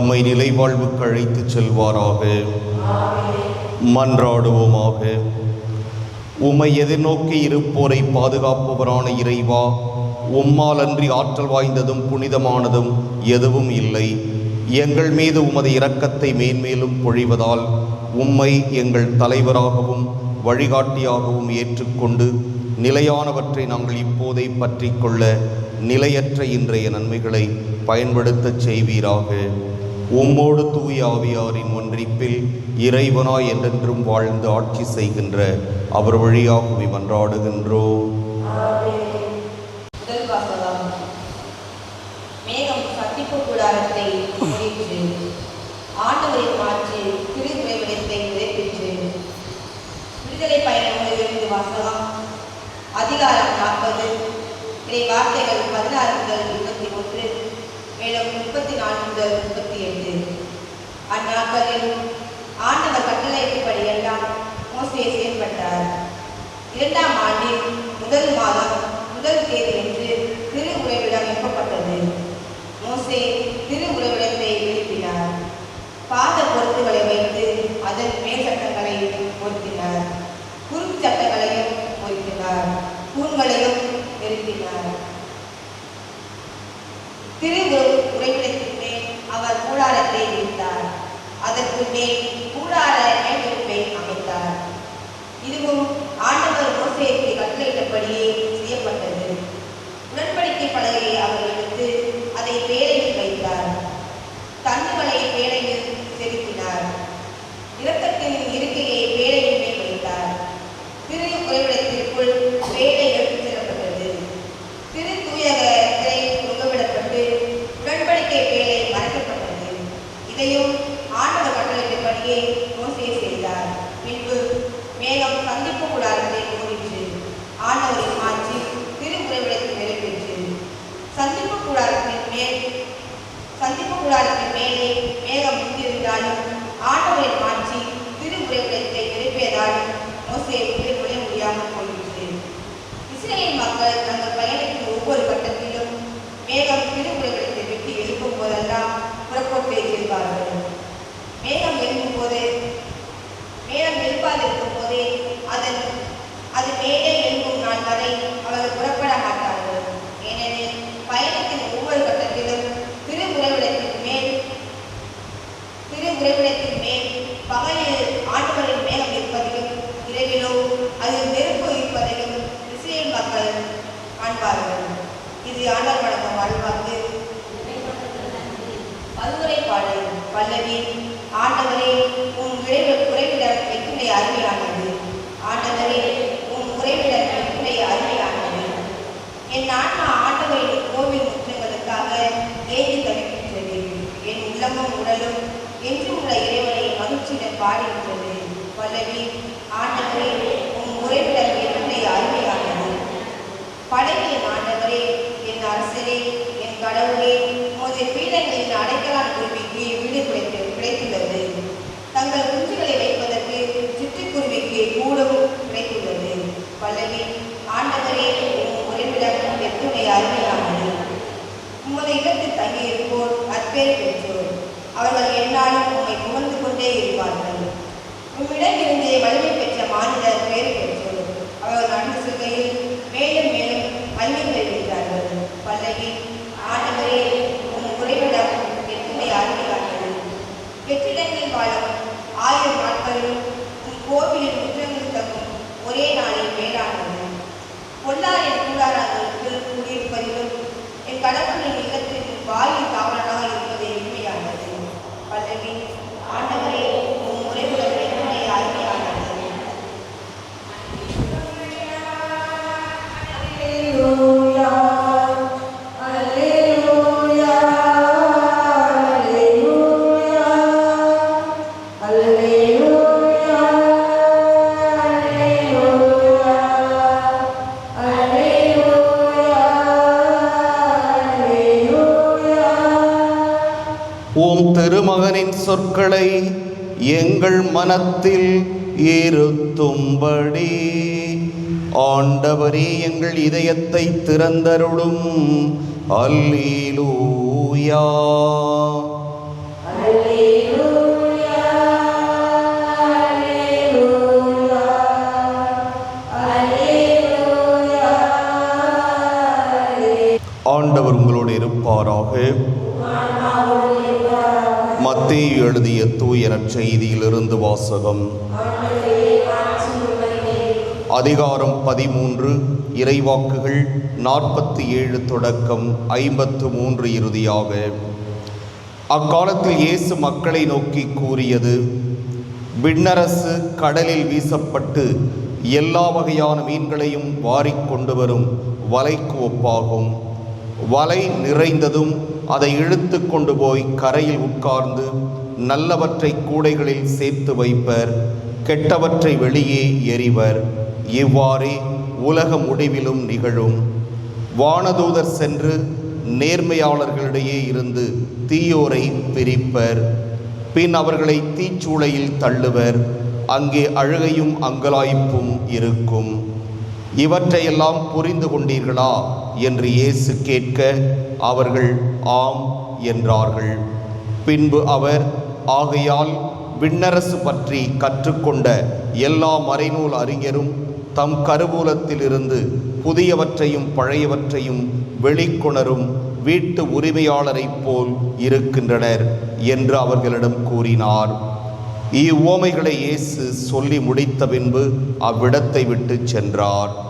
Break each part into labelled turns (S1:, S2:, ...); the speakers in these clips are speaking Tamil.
S1: நம்மை நிலை வாழ்வுக்கு அழைத்து செல்வாராக. மன்றாடுவோமாக. உம்மை எதிர்நோக்கி இருப்போரை பாதுகாப்பவரான இறைவா உம்மால் அன்றி ஆற்றல் வாய்ந்ததும் புனிதமானதும் எதுவும் இல்லை. எங்கள் மீது உமது இரக்கத்தை மேன்மேலும் பொழிவதால் உம்மை எங்கள் தலைவராகவும் வழிகாட்டியாகவும் ஏற்றுக்கொண்டு நிலையானவற்றை நாங்கள் இப்போதை பற்றி கொள்ள நிலையற்ற இன்றைய நன்மைகளை பயன்படுத்தச் செய்வீராக. உம்மோடு தூய் ஆவியாரின் ஒன்றிப்பில் இறைவனாய் என்றென்றும் வாழ்ந்து ஆட்சி செய்கின்ற அவர் வழியாகவே
S2: மன்றாடுகின்றோ. அதிகாரம் நாற்பது. இறை வார்த்தைகள் பதினாறு முதல் இருபத்தி ஒன்று. மேலும் முப்பத்தி நான்கு முதல் முப்பத்தி அந்நாட்களிலும் ஆண்டவர் கட்டளையிட்டபடி எல்லாம் மோசே செயல்பட்டார். இரண்டாம் ஆண்டில் முதல் மாதம் முதல் தேதி படியே வல்லவே ஆண்டவர்
S1: சொற்களை எங்கள் மனத்தில் இருத்தும்படி ஆண்டவரே எங்கள் இதயத்தை திறந்தருளும். அல்லூயா மத்தேயு எழுதிய தூய நற்செய்தியிலிருந்து வாசகம். அதிகாரம் பதிமூன்று இறைவாக்குகள் நாற்பத்தி ஏழு தொடக்கம் ஐம்பத்து மூன்று இறுதியாக. அக்காலத்தில் இயேசு மக்களை நோக்கி கூறியது விண்ணரசு கடலில் வீசப்பட்டு எல்லா வகையான மீன்களையும் வாரிக் கொண்டு வரும் வலைக்கு ஒப்பாகும். வலை நிறைந்ததும் அதை இழுத்து கொண்டு போய் கரையில் உட்கார்ந்து நல்லவற்றை கூடைகளில் சேர்த்து வைப்பர் கெட்டவற்றை வெளியே எறிவர். இவ்வாறே உலக முடிவிலும் நிகழும். வானதூதர் சென்று நேர்மையாளர்களிடையே இருந்து தீயோரை பிரிப்பர். பின் அவர்களை தீச்சூளையில் தள்ளுவர். அங்கே அழுகையும் அங்கலாய்ப்பும் இருக்கும். இவற்றையெல்லாம் புரிந்து கொண்டீர்களா? என்று இயேசு கேட்க அவர்கள் ஆம் என்றார்கள். பின்பு அவர் ஆகையால் விண்ணரசு பற்றி கற்றுக்கொண்ட எல்லா மறைநூல் அறிஞரும் தம் கருவூலத்திலிருந்து புதியவற்றையும் பழையவற்றையும் வெளிக்கொணரும் வீட்டு உரிமையாளரைப் போல் இருக்கின்றனர் என்று அவர்களிடம் கூறினார். இவ்வோமைகளை இயேசு சொல்லி முடித்த பின்பு அவ்விடத்தை விட்டு சென்றார்.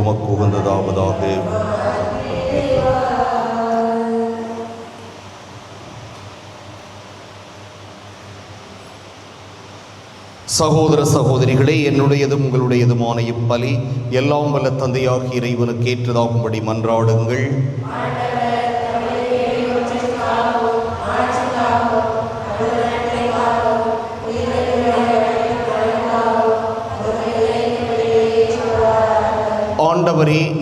S1: உமக்கு உகந்ததாவதாக சகோதர சகோதரிகளே என்னுடையதும் உங்களுடையதுமான இப்பலி எல்லாம் வல்ல தந்தையாகி இறைவனுக்கு ஏற்றதாகும்படி மன்றாடுங்கள்.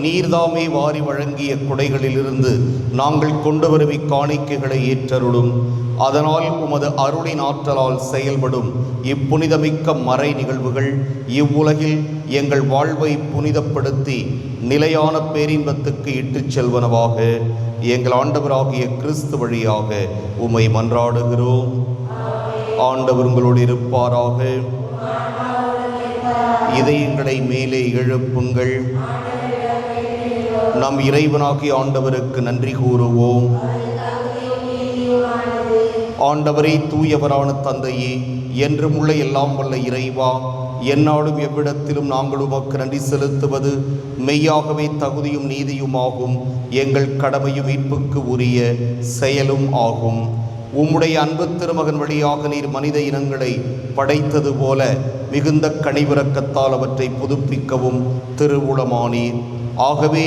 S1: நீர்தாமே வாரி வழங்கிய குடைகளிலிருந்து நாங்கள் கொண்டு வரும் இக்காணிக்கைகளை ஏற்றருளும். அதனால் உமது அருளின் ஆற்றலால் செயல்படும் இப்புனிதமிக்க மறை நிகழ்வுகள் இவ்வுலகில் எங்கள் வாழ்வை புனிதப்படுத்தி நிலையான பேரின்பத்துக்கு இட்டுச் செல்வனவாக. எங்கள் ஆண்டவராகிய கிறிஸ்து வழியாக உம்மை மன்றாடுகிறோம். ஆண்டவர் உங்களோடு இருப்பாராக. இதயங்களை மேலே எழுப்புங்கள். நம் இறைவனாகிய ஆண்டவருக்கு நன்றி கூறுவோம். ஆண்டவரே தூயவரான தந்தையே என்றும் உள்ள எல்லாம் வல்ல இறைவா எந்நாளும் எவ்விடத்திலும் நாங்கள் உமக்கு நன்றி செலுத்துவது மெய்யாகவே தகுதியும் நீதியுமாகும். எங்கள் கடமையும் மீட்புக்கு உரிய செயலும் ஆகும். உம்முடைய அன்பு திருமகன் வழியாக நீர் மனித இனங்களை படைத்தது போல மிகுந்த கனிவிறக்கத்தால் அவற்றை புதுப்பிக்கவும் திருவுளமானீர். ஆகவே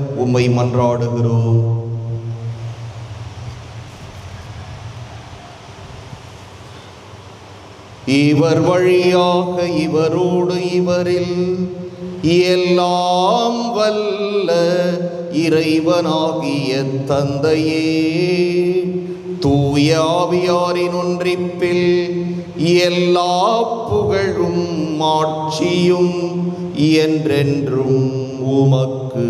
S1: உம்மை மன்றாடுகிறோம். இவர் வழியாக இவரோடு இவரில் எல்லாம் வல்ல இறைவனாகிய தந்தையே தூய ஆவியாரின் ஒன்றிப்பில் எல்லா புகழும் மாட்சியும் என்றென்றும் உமக்கு.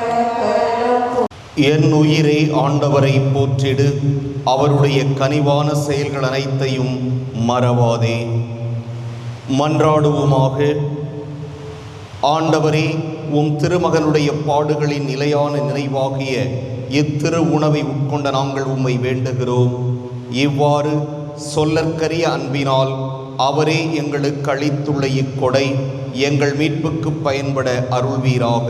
S1: என் உயிரே ஆண்டவரை போற்றிடு. அவருடைய கனிவான செயல்கள் அனைத்தையும் மறவாதே. மன்றாடுவோமாக. ஆண்டவரே உம் திருமகனுடைய பாடுகளின் நிலையான நினைவாகிய இத்திரு உணவை உட்கொண்ட நாங்கள் உம்மை வேண்டுகிறோம். இவ்வாறு சொல்லற்கரிய அன்பினால் அவரே எங்களுக்கு அளித்துள்ள இக்கொடை எங்கள் மீட்புக்கு பயன்பட அருள்வீராக.